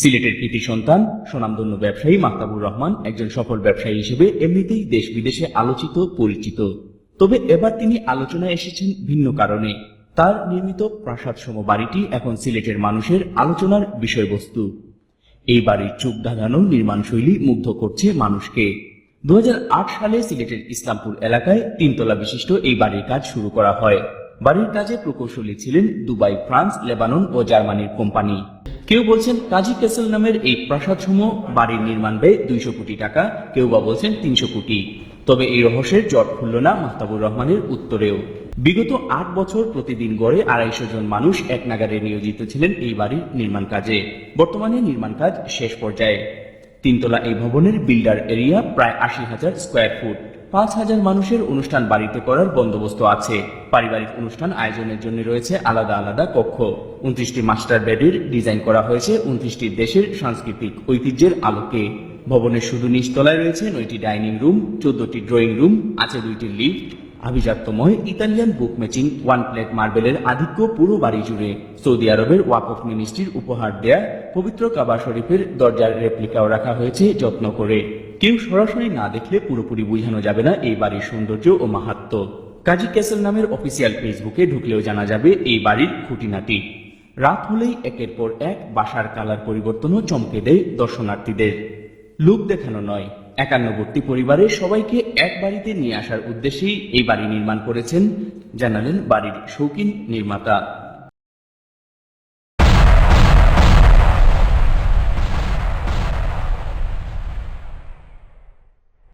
সিলেটের কৃতি সন্তান, সুনামধন্য ব্যবসায়ী মাহতাবুর রহমান একজন সফল ব্যবসায়ী হিসেবে এমনিতেই দেশ বিদেশে আলোচিত, পরিচিত। তবে এবার তিনি আলোচনায় এসেছেন ভিন্ন কারণে। তার নির্মিত প্রাসাদসম বাড়িটি এখন সিলেটের মানুষের আলোচনার বিষয়বস্তু। এই বাড়ির চোখ ধাঁধানো নির্মাণ শৈলী মুগ্ধ করছে মানুষকে। দু হাজার আট সালে সিলেটের ইসলামপুর এলাকায় তিনতলা বিশিষ্ট এই বাড়ির কাজ শুরু করা হয়। বাড়ির কাজে প্রকৌশলী ছিলেন দুবাই, ফ্রান্স, লেবানন ও জার্মানির কোম্পানি। কেউ বলছেন কাজী ক্যাসেল নামের এই প্রাসাদসমূহ বাড়ির নির্মাণ ব্যয় দুইশো কোটি টাকা, কেউ বা বলছেন তিনশো কোটি। তবে এই রহস্যের জট খুলল না মাহতাবুর রহমানের উত্তরেও। বিগত আট বছর প্রতিদিন গড়ে আড়াইশো জন মানুষ এক নাগারে নিয়োজিত ছিলেন এই বাড়ির নির্মাণ কাজে। বর্তমানে নির্মাণ কাজ শেষ পর্যায়ে। তিনতলা এই ভবনের বিল্ডার এরিয়া প্রায় আশি হাজার স্কোয়ার ফুট পাঁচ হাজার মানুষের অনুষ্ঠান বাড়িতে করার বন্দোবস্ত আছে। পারিবারিক অনুষ্ঠান আয়োজনের জন্য রয়েছে আলাদা আলাদা কক্ষ। উনত্রিশটি মাস্টার বেডের ডিজাইন করা হয়েছে উনত্রিশটি দেশের সাংস্কৃতিক ঐতিহ্যের আলোকে। ভবনের শুধু নিচতলায় রয়েছে নয়টি ডাইনিং রুম চোদ্দটি ড্রয়িং রুম আছে দুইটি lift আভিজাত্যময় Italian book matching one plate মার্বেলের আধিক্য পুরো বাড়ি জুড়ে সৌদি আরবের ওয়াকফ মিনিস্ট্রির উপহার দেয়া পবিত্র কাবা শরীফের দরজার রেপ্লিকাও রাখা হয়েছে যত্ন করে। কেউ সরাসরি না দেখলে পুরোপুরি বোঝানো যাবে না এই বাড়ির সৌন্দর্য ও মাহাত্ম। কাজী ক্যাসেল নামের অফিসিয়াল ফেসবুকে ঢুকলেও জানা যাবে এই বাড়ির খুঁটিনাটি। রাত হলেই একের পর এক বাসার কালার পরিবর্তনও চমকে দেয় দর্শনার্থীদের। লোক দেখানো নয়। একান্নবর্তী পরিবারের সবাইকে এক বাড়িতে নিয়ে আসার উদ্দেশ্যেই এই বাড়ি নির্মাণ করেছেন জানালেন বাড়ির শৌখিন নির্মাতা।